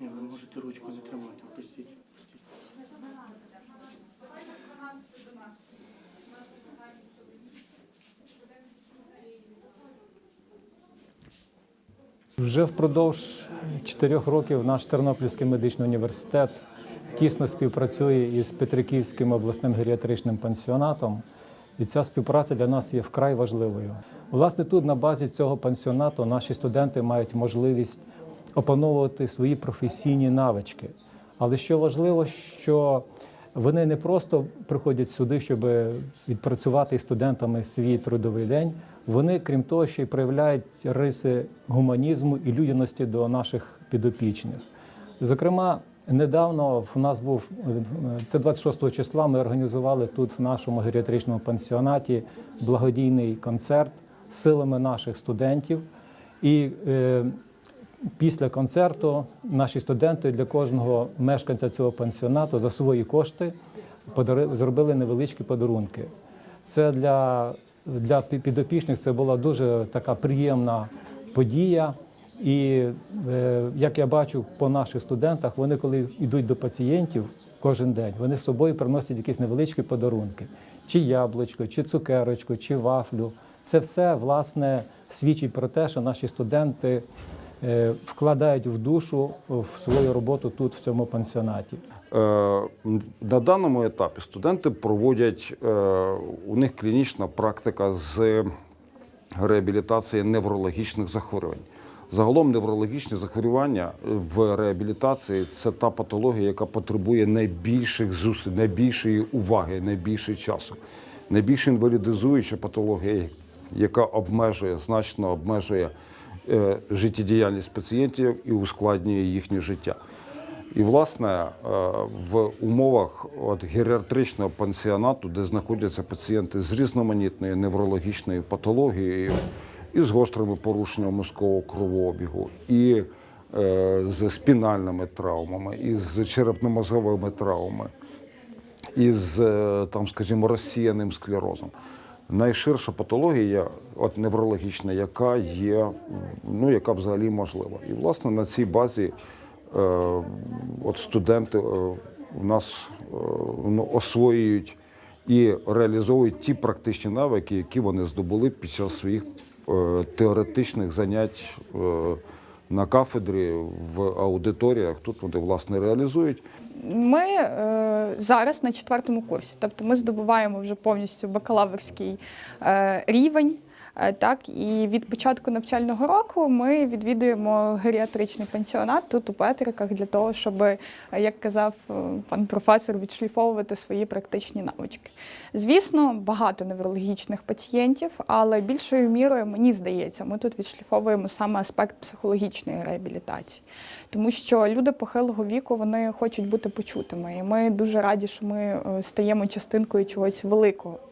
Ні, ви можете ручку не тримати, опустіть. Вже впродовж чотирьох років наш Тернопільський медичний університет тісно співпрацює із Петриківським обласним геріатричним пансіонатом, і ця співпраця для нас є вкрай важливою. Власне, тут на базі цього пансіонату наші студенти мають можливість опановувати свої професійні навички. Але що важливо, що вони не просто приходять сюди, щоб відпрацювати студентами свій трудовий день. Вони, крім того, ще й проявляють риси гуманізму і людяності до наших підопічних. Зокрема, недавно в нас був це 26 числа. Ми організували тут в нашому геріатричному пансіонаті благодійний концерт силами наших студентів. І е, Після концерту наші студенти для кожного мешканця цього пансіонату за свої кошти зробили невеличкі подарунки. Це для, для підопічних це була дуже така приємна подія. І е, як я бачу по наших студентах, вони коли йдуть до пацієнтів кожен день, вони з собою приносять якісь невеличкі подарунки: чи яблучко, чи цукерочку, чи вафлю. Це все власне свідчить про те, що наші студенти вкладають в душу в свою роботу тут, в цьому пансіонаті. Е, На даному етапі студенти проводять е, у них клінічна практика з реабілітації неврологічних захворювань. Загалом неврологічні захворювання в реабілітації це та патологія, яка потребує найбільших зусиль, найбільшої уваги, найбільше часу. Найбільш інвалідизуюча патологія, яка обмежує, значно обмежує е, життєдіяльність пацієнтів і ускладнює їхнє життя. І, власне, е, в умовах от, геріатричного пансіонату, де знаходяться пацієнти з різноманітною неврологічною патологією, і з гострими порушеннями мозкового кровообігу, і е, з спінальними травмами, і з черепно-мозговими травмами, і з, е, там, скажімо, розсіяним склерозом. Найширша патологія, от неврологічна, яка є, ну, яка взагалі можлива. І, власне, на цій базі е, от студенти е, нас е, ну, освоюють і реалізовують ті практичні навики, які вони здобули під час своїх е, теоретичних занять е, на кафедрі в аудиторіях. Тут вони власне реалізують. Ми е, зараз на четвертому курсі, тобто ми здобуваємо вже повністю бакалаврський е, рівень. Е, Так, і від початку навчального року ми відвідуємо геріатричний пансіонат тут у Петриках для того, щоб, е, як казав е, пан професор, відшліфовувати свої практичні навички. Звісно, багато неврологічних пацієнтів, але більшою мірою, мені здається, ми тут відшліфовуємо саме аспект психологічної реабілітації, тому що люди похилого віку вони хочуть бути почутими, і ми дуже раді, що ми стаємо частинкою чогось великого.